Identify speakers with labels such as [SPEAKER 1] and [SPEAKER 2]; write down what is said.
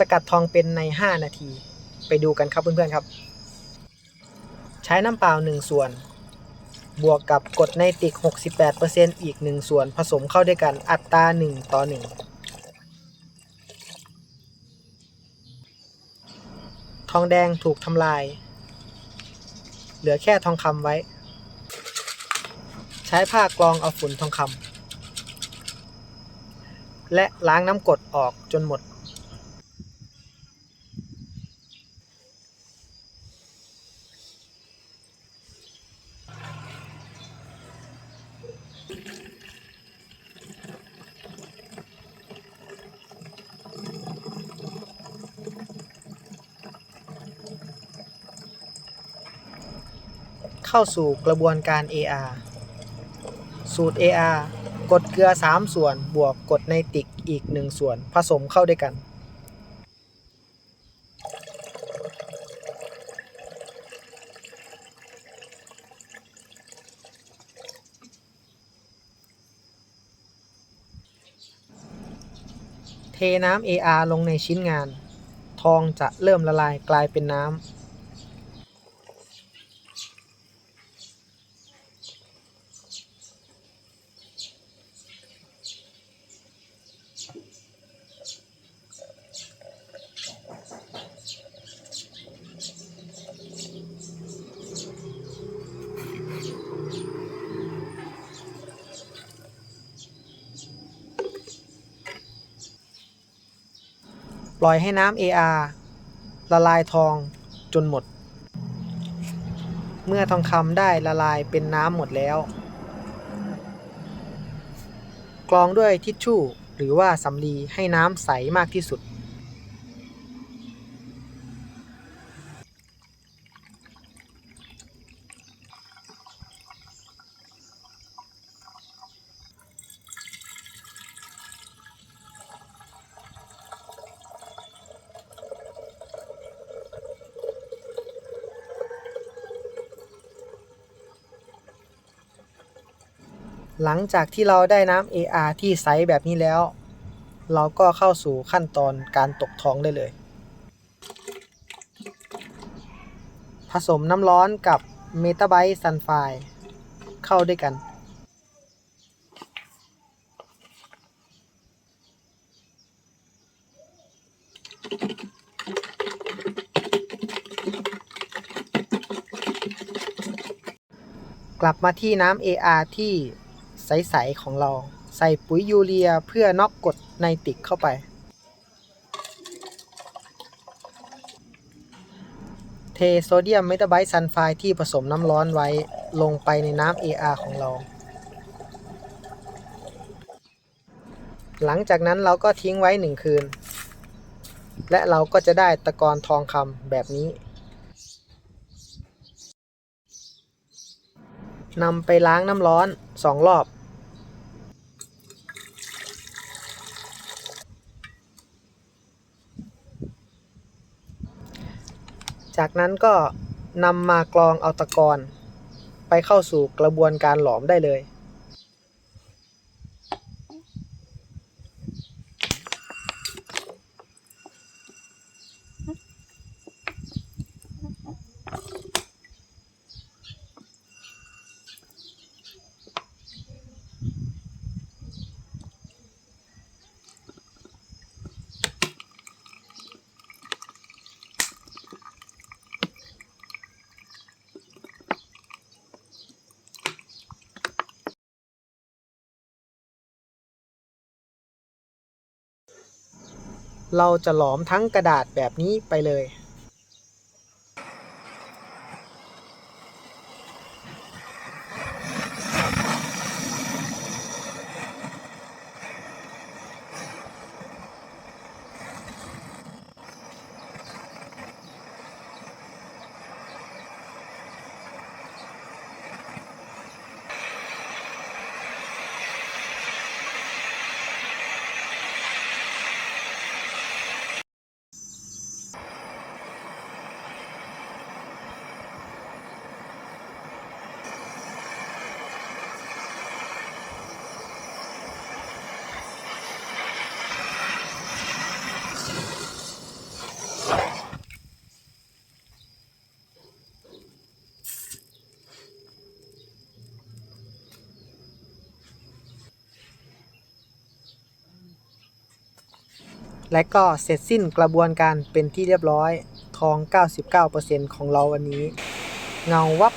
[SPEAKER 1] สกัดทองเป็นใน 5 นาที ไปดูกันครับเพื่อนๆครับ ใช้น้ำเปล่า 1 ส่วน บวกกับกรดไนตริก 68%อีก 1 ส่วนผสมเข้าด้วยกันอัตรา 1 ต่อ 1 ทองแดงถูกทำลาย เหลือแค่ทองคำไว้ ใช้ผ้ากรองเอาฝุ่นทองคำและล้างน้ำกรดออกจนหมด เข้าสู่กระบวนการ AR สูตร AR กดเกลือ 3 ส่วนบวกกดไนติกอีก 1 ส่วน ผสมเข้าด้วยกัน เทน้ำ AR ลงในชิ้นงาน ทองจะเริ่มละลายกลายเป็นน้ำ ปล่อยให้น้ำ AR ละลายทองจนหมด เมื่อทองคำได้ละลายเป็นน้ำหมดแล้ว กรองด้วยทิชชู่หรือว่าสำลีให้น้ำใสมากที่สุด หลังจากที่เราได้น้ำ AR ที่ใสแบบนี้แล้ว เราก็เข้าสู่ขั้นตอนการตกทองได้เลย ผสมน้ำร้อนกับเมตาไบต์ซัลไฟเข้าด้วยกันกลับมาที่น้ำ AR ที่ ใส ๆ ของเรา ใส่ปุ๋ยยูเรียเพื่อนอกกรดไนติกเข้าไป เทโซเดียมเมตาไบต์ซัลไฟที่ผสมน้ำร้อนไว้ลงไปในน้ำ AR ของเรา หลังจากนั้นเราก็ทิ้งไว้หนึ่งคืน และเราก็จะได้ตะกอนทองคำแบบนี้นำไปล้างน้ำร้อนสองรอบ จากนั้นก็นำมากรองเอาตะกอนไปเข้าสู่กระบวนการหลอมได้เลย เราจะหลอมทั้งกระดาษแบบนี้ไปเลย และก็เสร็จสิ้นกระบวนการเป็นที่เรียบร้อยทอง 99%ของเราวันนี้ เงาวับ